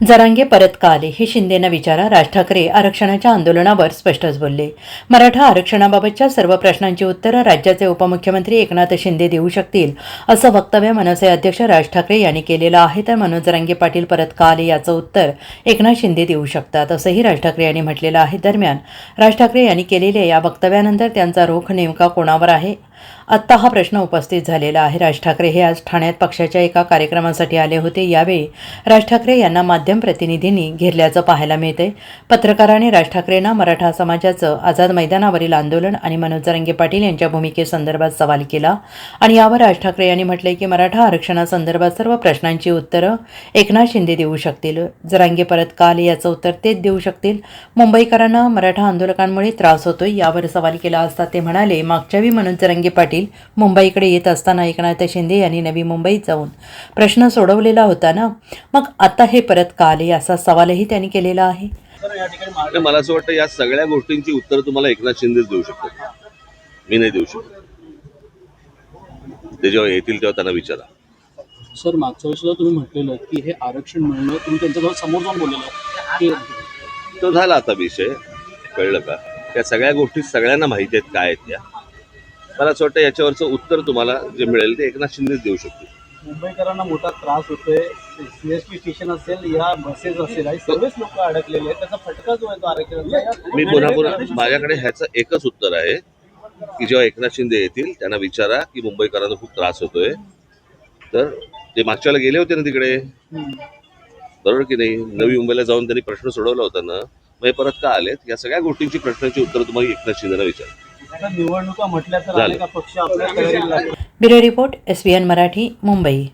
जरांगे परत का आले हे शिंदेना विचारा. राज ठाकरे आरक्षणाच्या आंदोलनावर स्पष्टच बोलले. मराठा आरक्षणाबाबतच्या सर्व प्रश्नांची उत्तरं राज्याचे उपमुख्यमंत्री एकनाथ शिंदे देऊ शकतील असं वक्तव्य मनसे अध्यक्ष राज ठाकरे यांनी केलेलं आहे. तर मनोज जरांगे पाटील परत का आले याचं उत्तर एकनाथ शिंदे देऊ शकतात असंही राज ठाकरे यांनी म्हटलेलं आहे. दरम्यान राज ठाकरे यांनी केलेल्या या वक्तव्यानंतर त्यांचा रोख नेमका कोणावर आहे? आत्ता हा प्रश्न उपस्थित झालेला आहे. राज ठाकरे हे आज ठाण्यात पक्षाच्या एका कार्यक्रमासाठी आले होते. यावेळी राज ठाकरे यांना माध्यम प्रतिनिधींनी घेरल्याचं पाहायला मिळतंय. पत्रकाराने राज ठाकरेंना मराठा समाजाचं आझाद मैदानावरील आंदोलन आणि मनोज जरंगे पाटील यांच्या भूमिकेसंदर्भात सवाल केला आणि यावर राज ठाकरे यांनी म्हटले की मराठा आरक्षणासंदर्भात सर्व प्रश्नांची उत्तरं एकनाथ शिंदे देऊ शकतील. जरांगे परत काल याचं उत्तर तेच देऊ शकतील. मुंबईकरांना मराठा आंदोलकांमुळे त्रास होतोय यावर सवाल केला असता ते म्हणाले मागच्या वेळी मनोज जरंगे पाटील मुंबईकडे येत असताना एकनाथ शिंदे यांनी नवी मुंबईत जाऊन प्रश्न सोडवलेला होता ना? मग आता हे परत का आले? असा सवालही त्यांनी केलेला आहे. मला असं वाटतं या सगळ्या गोष्टींची उत्तर तुम्हाला एकनाथ शिंदेच देऊ शकतो मी नाही देऊ शकत. ते जेव्हा येतील तेव्हा त्यांना विचारा. सर मागच्या वेळेस सुद्धा तुम्ही म्हटलेलं की हे आरक्षण मिळणं तुम्ही त्यांच्याजवळ समोर जाऊन बोललेलं. तो झाला आता विषय. कळलं का? त्या सगळ्या गोष्टी सगळ्यांना माहिती आहेत काय आहेत त्या. मला असं वाटतं याच्यावरचं उत्तर तुम्हाला जे मिळेल ते एकनाथ शिंदेच देऊ शकतील. मुंबईकरांना मोठा त्रास होतोय. सीएसटी स्टेशन असेल या बसेस असेल सर्वच लोक अडकलेले आहेत. त्याचा फटका जो आहे तो आरक्षणाचा मी पुन्हा पुन्हा माझ्याकडे ह्याचं एकच उत्तर आहे की जेव्हा एकनाथ शिंदे येतील त्यांना विचारा की मुंबईकरांना खूप त्रास होतोय. तर ते मागच्या गेले होते ना तिकडे. बरोबर की नाही? नवी मुंबईला जाऊन त्यांनी प्रश्न सोडवला होता ना. मग हे परत का आलेत? या सगळ्या गोष्टींची प्रश्नांची उत्तर तुम्हाला एकनाथ शिंदेला विचारा निवडणुका म्हटल्या तर. अनेक पक्ष आपल्या तयारीला bureau report S Marathi Mumbai.